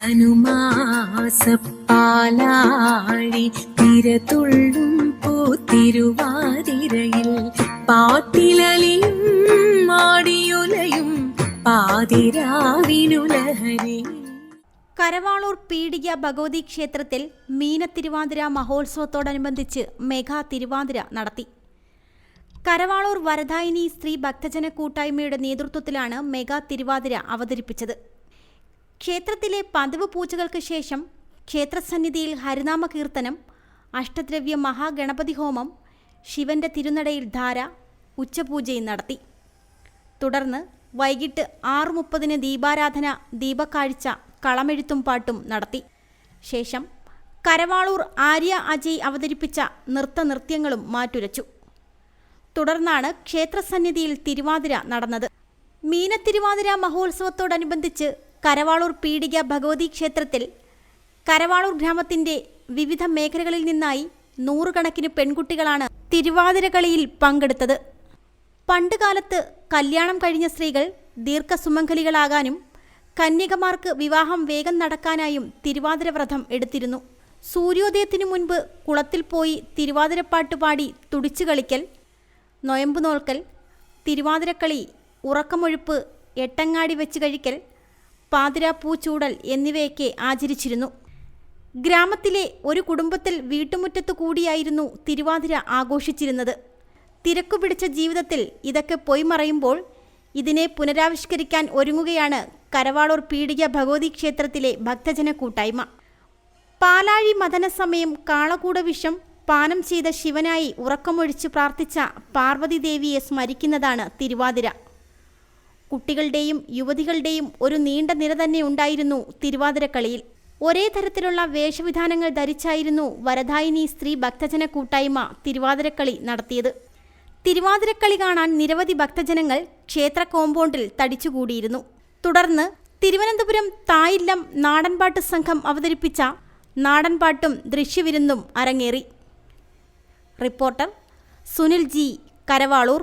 അനുമാസപ്പാലാഴി തിരതുള്ളും പൂത്തിരുവാതിരയിൽ പാട്ടിലലിയും മാടിയുലയും പാതിരാവിനുലഹരി കരവാളൂർ പീടിക ഭഗവതി ക്ഷേത്രത്തിൽ മീനത്തിരുവാതിര മഹോത്സവത്തോടനുബന്ധിച്ച് മെഗാ തിരുവാതിര നടത്തി. കരവാളൂർ വരദായിനി സ്ത്രീ ഭക്തജന കൂട്ടായ്മയുടെ നേതൃത്വത്തിലാണ് മെഗാ തിരുവാതിര അവതരിപ്പിച്ചത്. ക്ഷേത്രത്തിലെ പതിവ് പൂജകൾക്ക് ശേഷം ക്ഷേത്രസന്നിധിയിൽ ഹരിനാമ കീർത്തനം അഷ്ടദ്രവ്യ മഹാഗണപതി ഹോമം ശിവന്റെ തിരുനടയിൽ ധാര ഉച്ചപൂജയും നടത്തി. തുടർന്ന് വൈകിട്ട് ആറ് മുപ്പതിന് ദീപാരാധന ദീപക്കാഴ്ച കളമെഴുത്തും പാട്ടും നടത്തി. ശേഷം കരവാളൂർ ആര്യ അജയ് അവതരിപ്പിച്ച നൃത്ത നൃത്യങ്ങളും മാറ്റുരച്ചു. തുടർന്നാണ് ക്ഷേത്രസന്നിധിയിൽ തിരുവാതിര നടന്നത്. മീനത്തിരുവാതിര മഹോത്സവത്തോടനുബന്ധിച്ച് കരവാളൂർ പീഡിക ഭഗവതി ക്ഷേത്രത്തിൽ കരവാളൂർ ഗ്രാമത്തിന്റെ വിവിധ മേഖലകളിൽ നിന്നായി നൂറുകണക്കിന് പെൺകുട്ടികളാണ് തിരുവാതിരകളിയിൽ പങ്കെടുത്തത്. പണ്ടുകാലത്ത് കല്യാണം കഴിഞ്ഞ സ്ത്രീകൾ ദീർഘസുമംഗലികളാകാനും കന്യകമാർക്ക് വിവാഹം വേഗം നടക്കാനായും തിരുവാതിര വ്രതം എടുത്തിരുന്നു. സൂര്യോദയത്തിനു മുൻപ് കുളത്തിൽ പോയി തിരുവാതിരപ്പാട്ട് പാടി തുടിച്ചു കളിക്കൽ നൊയമ്പ് നോൽക്കൽ തിരുവാതിരക്കളി ഉറക്കമൊഴുപ്പ് എട്ടങ്ങാടി വെച്ച് കഴിക്കൽ പാതിരാപ്പൂ പൂച്ചൂടൽ എന്നിവയൊക്കെ ആചരിച്ചിരുന്നു. ഗ്രാമത്തിലെ ഒരു കുടുംബത്തിൽ വീട്ടുമുറ്റത്തു കൂടിയായിരുന്നു തിരുവാതിര ആഘോഷിച്ചിരുന്നത്. തിരക്കു പിടിച്ച ജീവിതത്തിൽ ഇതൊക്കെ പൊയ്മറയുമ്പോൾ ഇതിനെ പുനരാവിഷ്കരിക്കാൻ ഒരുങ്ങുകയാണ് കരവാളൂർ പീടിക ഭഗവതി ക്ഷേത്രത്തിലെ ഭക്തജന കൂട്ടായ്മ. പാലാഴി മദനസമയം കാളകൂട വിഷം പാനം ചെയ്ത ശിവനായി ഉറക്കമൊഴിച്ച് പ്രാർത്ഥിച്ച പാർവതി ദേവിയെ സ്മരിക്കുന്നതാണ് തിരുവാതിര. കുട്ടികളുടെയും യുവതികളുടെയും ഒരു നീണ്ട നിര തന്നെ ഉണ്ടായിരുന്നു തിരുവാതിരക്കളിയിൽ. ഒരേ തരത്തിലുള്ള വേഷവിധാനങ്ങൾ ധരിച്ചായിരുന്നു വരദായിനി സ്ത്രീ ഭക്തജന കൂട്ടായ്മ തിരുവാതിരക്കളി നടത്തിയത്. തിരുവാതിരക്കളി കാണാൻ നിരവധി ഭക്തജനങ്ങൾ ക്ഷേത്ര കോമ്പൗണ്ടിൽ തടിച്ചുകൂടിയിരുന്നു. തുടർന്ന് തിരുവനന്തപുരം തായില്ലം നാടൻപാട്ട് സംഘം അവതരിപ്പിച്ച നാടൻപാട്ടും ദൃശ്യവിരുന്നും അരങ്ങേറി. Reporter Sunil G Karavaloor